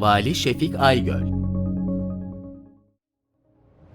Vali Şefik Aygöl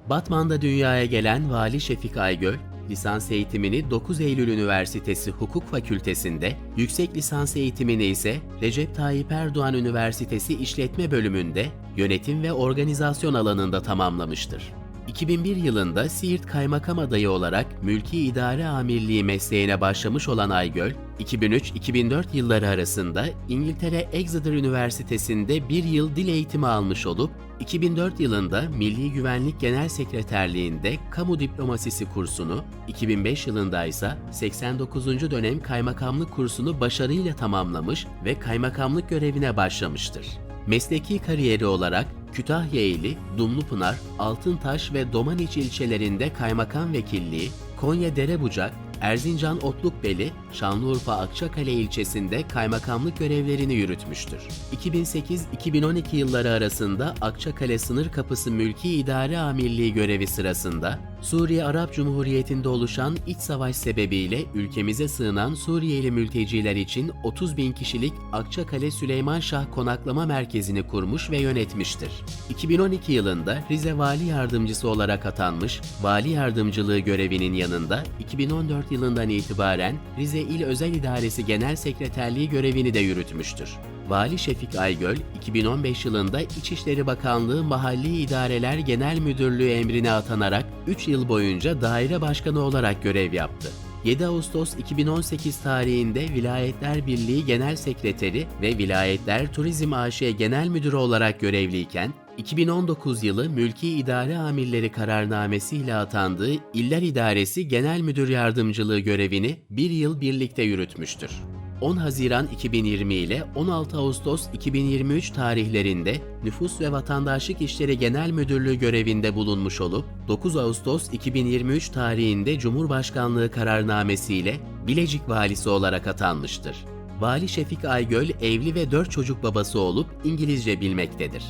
Batman'da dünyaya gelen Vali Şefik Aygöl, lisans eğitimini 9 Eylül Üniversitesi Hukuk Fakültesi'nde, yüksek lisans eğitimini ise Recep Tayyip Erdoğan Üniversitesi İşletme Bölümünde yönetim ve organizasyon alanında tamamlamıştır. 2001 yılında Siirt Kaymakam adayı olarak Mülki İdare Amirliği mesleğine başlamış olan Aygöl, 2003-2004 yılları arasında İngiltere Exeter Üniversitesi'nde bir yıl dil eğitimi almış olup, 2004 yılında Milli Güvenlik Genel Sekreterliğinde Kamu Diplomasisi kursunu, 2005 yılında ise 89. dönem kaymakamlık kursunu başarıyla tamamlamış ve kaymakamlık görevine başlamıştır. Mesleki kariyeri olarak Kütahya ili, Dumlupınar, Altıntaş ve Domaniç ilçelerinde kaymakam vekilliği, Konya Derebucak, Erzincan Otlukbeli, Şanlıurfa Akçakale ilçesinde kaymakamlık görevlerini yürütmüştür. 2008-2012 yılları arasında Akçakale Sınır Kapısı Mülki İdare Amirliği görevi sırasında Suriye Arap Cumhuriyeti'nde oluşan iç savaş sebebiyle ülkemize sığınan Suriyeli mülteciler için 30 bin kişilik Akçakale Süleyman Şah Konaklama Merkezi'ni kurmuş ve yönetmiştir. 2012 yılında Rize Vali Yardımcısı olarak atanmış, vali yardımcılığı görevinin yanında 2014 yılından itibaren Rize İl Özel İdaresi Genel Sekreterliği görevini de yürütmüştür. Vali Şefik Aygöl, 2015 yılında İçişleri Bakanlığı Mahalli İdareler Genel Müdürlüğü emrine atanarak 3 yıl boyunca daire başkanı olarak görev yaptı. 7 Ağustos 2018 tarihinde Vilayetler Birliği Genel Sekreteri ve Vilayetler Turizm AŞ Genel Müdürü olarak görevliyken, 2019 yılı Mülki İdare Amirleri kararnamesiyle atandığı İller İdaresi Genel Müdür Yardımcılığı görevini bir yıl birlikte yürütmüştür. 10 Haziran 2020 ile 16 Ağustos 2023 tarihlerinde Nüfus ve Vatandaşlık İşleri Genel Müdürlüğü görevinde bulunmuş olup 9 Ağustos 2023 tarihinde Cumhurbaşkanlığı kararnamesiyle Bilecik valisi olarak atanmıştır. Vali Şefik Aygöl evli ve 4 çocuk babası olup İngilizce bilmektedir.